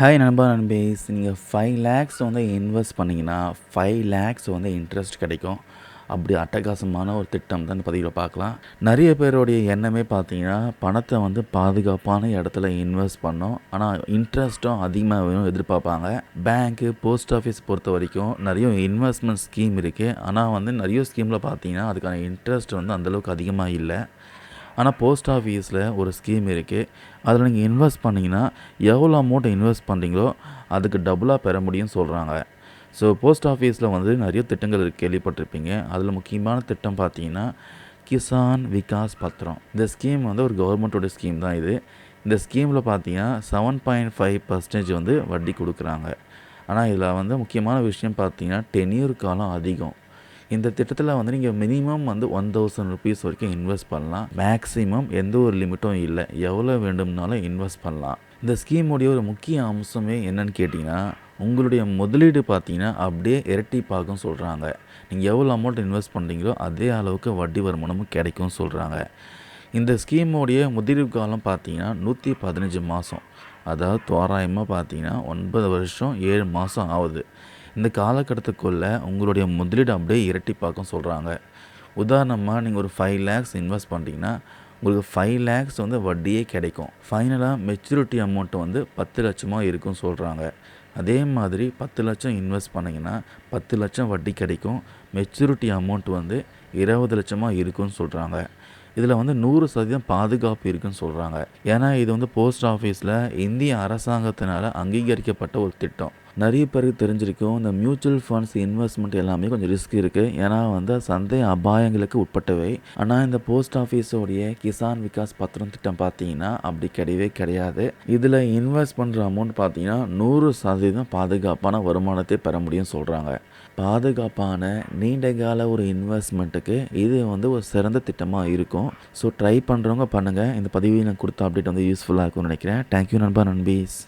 Hi நண்பா நண்பேஸ் நீங்கள் five lakhs வந்து இன்வெஸ்ட் பண்ணிங்கன்னா ஃபைவ் லேக்ஸ் வந்து இன்ட்ரெஸ்ட் கிடைக்கும். அப்படி அட்டகாசமான ஒரு திட்டம் தான் இந்த பதிவில் பார்க்கலாம். நிறைய பேருடைய எண்ணமே பார்த்தீங்கன்னா பணத்தை வந்து பாதுகாப்பான இடத்துல இன்வெஸ்ட் பண்ணோம். ஆனால் இன்ட்ரெஸ்ட்டும் அதிகமாக எதிர்பார்ப்பாங்க. பேங்க்கு போஸ்ட் ஆஃபீஸ் பொறுத்த வரைக்கும் நிறைய இன்வெஸ்ட்மெண்ட் ஸ்கீம் இருக்குது ஆனால் வந்து நிறைய ஸ்கீமில் பார்த்தீங்கன்னா அதுக்கான இன்ட்ரெஸ்ட் வந்து அந்தளவுக்கு அதிகமாக இல்லை. ஆனால் போஸ்ட் ஆஃபீஸில் ஒரு ஸ்கீம் இருக்குது அதில் நீங்கள் இன்வெஸ்ட் பண்ணிங்கன்னா எவ்வளோ அமௌண்ட்டை இன்வெஸ்ட் பண்ணுறீங்களோ அதுக்கு டபுளாக பெற முடியும்னு சொல்கிறாங்க ஸோ போஸ்ட் ஆஃபீஸில் வந்து நிறைய திட்டங்கள் கேள்விப்பட்டிருப்பீங்க. அதில் முக்கியமான திட்டம் பார்த்தீங்கன்னா கிசான் விகாஸ் பத்திரம். இந்த ஸ்கீம் வந்து ஒரு கவர்மெண்ட்டோட ஸ்கீம் தான் இது. இந்த ஸ்கீமில் பார்த்தீங்கன்னா செவன் பாயிண்ட் ஃபைவ் பர்சன்டேஜ் வந்து வட்டி கொடுக்குறாங்க. ஆனால் இதில் வந்து முக்கியமான விஷயம் பார்த்தீங்கன்னா டென்யூர் காலம் அதிகம். இந்த திட்டத்தில் வந்து நீங்கள் மினிமம் வந்து ஒன் தௌசண்ட் ருபீஸ் வரைக்கும் இன்வெஸ்ட் பண்ணலாம். மேக்ஸிமம் எந்த ஒரு லிமிட்டும் இல்லை. எவ்வளோ வேண்டும்னாலும் இன்வெஸ்ட் பண்ணலாம். இந்த ஸ்கீமுடைய ஒரு முக்கிய அம்சமே என்னன்னு கேட்டிங்கன்னா உங்களுடைய முதலீடு பார்த்தீங்கன்னா அப்படியே இரட்டிப்பாகும் சொல்கிறாங்க நீங்கள் எவ்வளோ அமௌண்ட் இன்வெஸ்ட் பண்ணுறீங்களோ அதே அளவுக்கு வட்டி வருமானமும் கிடைக்கும் சொல்கிறாங்க இந்த ஸ்கீமுடைய முதிர்வு காலம் பார்த்தீங்கன்னா நூற்றி பதினஞ்சு மாதம் அதாவது தோராயமாக பார்த்தீங்கன்னா ஒன்பது வருஷம் ஏழு மாதம் ஆகுது. இந்த காலகட்டத்துக்குள்ளே உங்களுடைய முதலீடு அப்படியே இரட்டிப்பாக்கம் சொல்கிறாங்க உதாரணமாக நீங்கள் ஒரு ஃபைவ் லேக்ஸ் இன்வெஸ்ட் பண்ணிட்டீங்கன்னா உங்களுக்கு ஃபைவ் லேக்ஸ் வந்து வட்டியே கிடைக்கும். ஃபைனலாக மெச்சூரிட்டி அமௌண்ட் வந்து பத்து லட்சமாக இருக்கும்னு சொல்கிறாங்க அதே மாதிரி பத்து லட்சம் இன்வெஸ்ட் பண்ணிங்கன்னா பத்து லட்சம் வட்டி கிடைக்கும். மெச்சூரிட்டி அமௌண்ட் வந்து இருபது லட்சமாக இருக்கும்னு சொல்கிறாங்க இதில் வந்து நூறு சதவீதம் பாதுகாப்பு இருக்குன்னு சொல்கிறாங்க ஏன்னா இது வந்து போஸ்ட் ஆஃபீஸில் இந்திய அரசாங்கத்தினால் அங்கீகரிக்கப்பட்ட ஒரு திட்டம். நிறைய பேருக்கு தெரிஞ்சிருக்கும் இந்த மியூச்சுவல் ஃபண்ட்ஸ் இன்வெஸ்ட்மெண்ட் எல்லாமே கொஞ்சம் ரிஸ்க் இருக்குது ஏன்னா வந்து சந்தை அபாயங்களுக்கு உட்பட்டவை. ஆனால் இந்த போஸ்ட் ஆஃபீஸோடைய கிசான் விகாஸ் பத்திரம் திட்டம் பார்த்தீங்கன்னா அப்படி கிடையவே கிடையாது. இதில் இன்வெஸ்ட் பண்ணுற அமௌண்ட் பார்த்தீங்கன்னா நூறு சதவீதம் பாதுகாப்பான வருமானத்தை பெற முடியும் சொல்கிறாங்க பாதுகாப்பான நீண்ட கால ஒரு இன்வெஸ்ட்மெண்ட்டுக்கு இது வந்து ஒரு சிறந்த திட்டமாக இருக்கும். ஸோ ட்ரை பண்ணுறவங்க பண்ணுங்கள் இந்த பதிவு நான் கொடுத்த அப்டேட் வந்து யூஸ்ஃபுல்லாக இருக்கும்னு நினைக்கிறேன். தேங்க்யூ நண்பா. நண்பீஸ்.